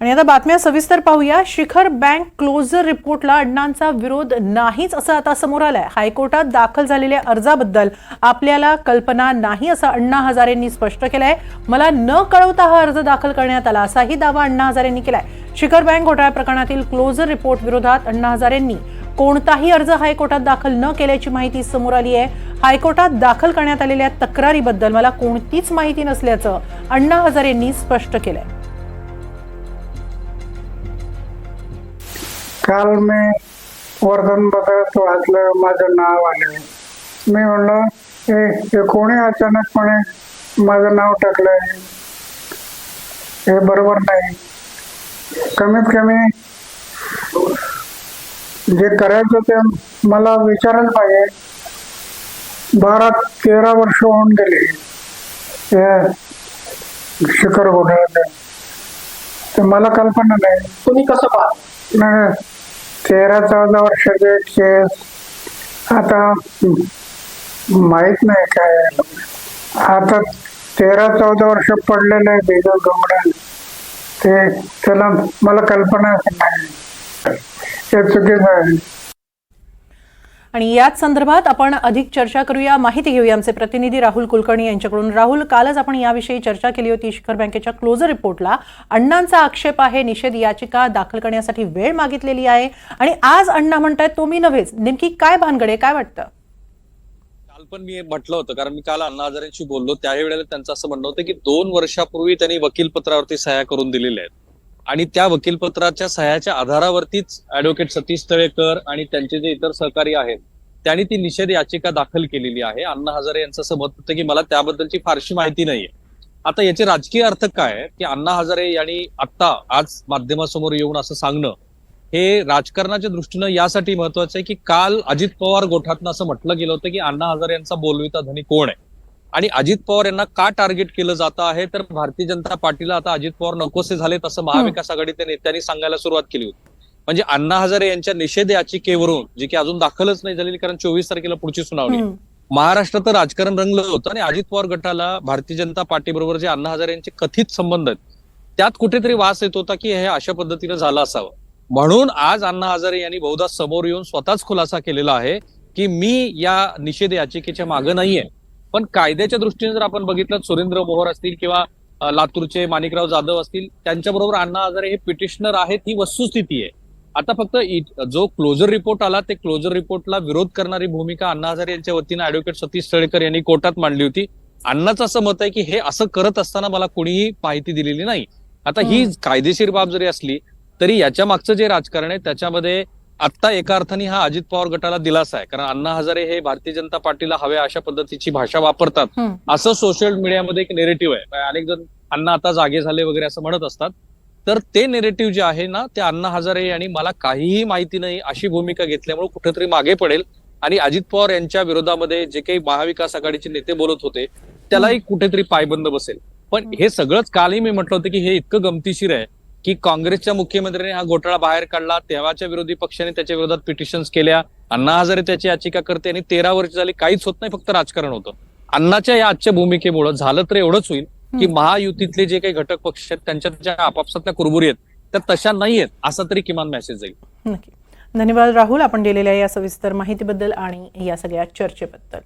आणि आता बातम्या सविस्तर पाहूया. शिखर बँक क्लोजर रिपोर्टला अण्णांचा विरोध नाहीच असं आता समोर आलंय. हायकोर्टात दाखल झालेल्या अर्जाबद्दल आपल्याला कल्पना नाही असं अण्णा हजारेंनी स्पष्ट केलंय. मला न कळवता हा अर्ज दाखल करण्यात आला असाही दावा अण्णा हजारेंनी केलाय. शिखर बँक घोटाळ्या प्रकरणातील क्लोजर रिपोर्ट विरोधात अण्णा हजारेंनी कोणताही अर्ज हायकोर्टात दाखल न केल्याची माहिती समोर आली आहे. हायकोर्टात दाखल करण्यात आलेल्या तक्रारीबद्दल मला कोणतीच माहिती नसल्याचं अण्णा हजारेंनी स्पष्ट केलंय. काल मी वर्धनपत्रात वाचलं माझं नाव आलं. मी म्हणलं हे हे कोणी अचानकपणे माझं नाव टाकलंय? हे बरोबर नाही. कमीत कमी जे करायचं ते मला विचारायला पाहिजे. बारा तेरा वर्ष होऊन गेली. या शिखर घोटाळ्यात तर मला कल्पना नाही. तुम्ही कसं पाहता? नाही, तेरा चौदा वर्षाचे केस आता माहीत नाही काय आता तेरा चौदा वर्ष पडलेले आहे बेजल डोंगरा ते त्याला मला कल्पना नाही. हे चुकीचं आहे. आणि याच संदर्भात आपण अधिक चर्चा करूया. माहिती घेऊया आमचे प्रतिनिधी राहुल कुलकर्णी यांच्याकडून. राहुल कालच आपण याविषयी चर्चा केली होती शिखर बँकेच्या क्लोजर रिपोर्टला. अण्णांचा आक्षेप आहे निषेध याचिका दाखल करण्यासाठी वेळ मागितलेली आहे. आणि आज अण्णा म्हणतायत तो मी नव्हेच. नेमकी काय भानगडे काय वाटतं? काल पण मी म्हटलं होतं कारण मी काल अण्णा हजारेंशी बोललो. त्याही वेळेला त्यांचं असं म्हणणं होतं की दोन वर्षापूर्वी त्यांनी वकील पत्रावरती सह्या करून दिलेल्या आहेत. आणि त्या वकीलपत्राच्या सह्याच्या आधारावरतीच ऍडव्होकेट सतीश तळेकर आणि त्यांचे जे इतर सहकारी आहेत त्यांनी ती निषेध याचिका दाखल केलेली आहे. अण्णा हजारे यांचं असं मत होतं की मला त्याबद्दलची फारशी माहिती नाहीये. आता याचे राजकीय अर्थ काय की अण्णा हजारे यांनी आत्ता आज माध्यमासमोर येऊन असं सांगणं हे राजकारणाच्या दृष्टीनं यासाठी महत्वाचं आहे की काल अजित पवार गोठातनं असं म्हटलं गेलं होतं की अण्णा हजारे यांचा बोलविता धनी कोण आहे? आणि अजित पवार यांना का टार्गेट केलं जातं आहे? तर भारतीय जनता पार्टीला आता अजित पवार नकोसे झालेत असं महाविकास आघाडीच्या नेत्यांनी सांगायला सुरुवात केली होती. म्हणजे अण्णा हजारे यांच्या निषेध याचिकेवरून जी की अजून दाखलच नाही झालेली कारण चोवीस तारखेला पुढची सुनावणी. महाराष्ट्रात राजकारण रंगलं होतं आणि अजित पवार गटाला भारतीय जनता पार्टी बरोबर जे अण्णा हजारे यांचे कथित संबंध आहेत त्यात कुठेतरी वास येत होता की हे अशा पद्धतीनं झालं असावं. म्हणून आज अण्णा हजारे यांनी बहुधा समोर येऊन स्वतःच खुलासा केलेला आहे की मी या निषेध याचिकेच्या मागे नाहीये. पण कायद्याच्या दृष्टीने जर आपण बघितलं सुरेंद्र मोहोर असतील किंवा लातूरचे माणिकराव जाधव असतील त्यांच्याबरोबर अण्णा हजारे हे पिटिशनर आहेत ही वस्तुस्थिती आहे. आता फक्त जो क्लोजर रिपोर्ट आला ते क्लोजर रिपोर्टला विरोध करणारी भूमिका अण्णा हजारे यांच्या वतीनं ऍडव्होकेट सतीश तळेकर यांनी कोर्टात मांडली होती. अण्णाचं असं मत आहे की हे असं करत असताना मला कोणीही माहिती दिलेली नाही. आता ही कायदेशीर बाब जरी असली तरी याच्या मागचं जे राजकारण आहे त्याच्यामध्ये आत्ता एका अर्थाने हा अजित पवार गटाला दिलासा आहे. कारण अण्णा हजारे हे भारतीय जनता पार्टीला हव्या अशा पद्धतीची भाषा वापरतात. असं सोशल मीडियामध्ये एक नेरेटिव्ह आहे. म्हणजे अनेक जण अण्णा आता जागे झाले वगैरे असं म्हणत असतात. तर ते नेरेटिव्ह जे आहे ना ते अण्णा हजारे यांनी मला काहीही माहिती नाही अशी भूमिका घेतल्यामुळे कुठेतरी मागे पडेल. आणि अजित पवार यांच्या विरोधामध्ये जे काही महाविकास आघाडीचे नेते बोलत होते त्यालाही कुठेतरी पायबंद बसेल. पण हे सगळंच कालही मी म्हटलं होतं की हे इतकं गमतीशीर आहे. की काँग्रेसच्या मुख्यमंत्र्यांनी हा घोटाळा बाहेर काढला तेव्हाच्या विरोधी पक्षाने त्याच्या विरोधात पिटिशन्स केल्या. अण्णा हजारे त्याची याचिका करते आणि तेरा वर्ष झाली काहीच होत नाही फक्त राजकारण होतं. अण्णाच्या या आजच्या भूमिकेमुळे झालं तर एवढंच होईल की महायुतीतले जे काही घटक पक्ष आहेत त्यांच्यात ज्या आपापसातल्या कुरबुरी आहेत त्या तशा नाही आहेत असा तरी किमान मेसेज जाईल. नक्की. धन्यवाद राहुल आपण दिलेल्या या सविस्तर माहितीबद्दल आणि या सगळ्या चर्चेबद्दल.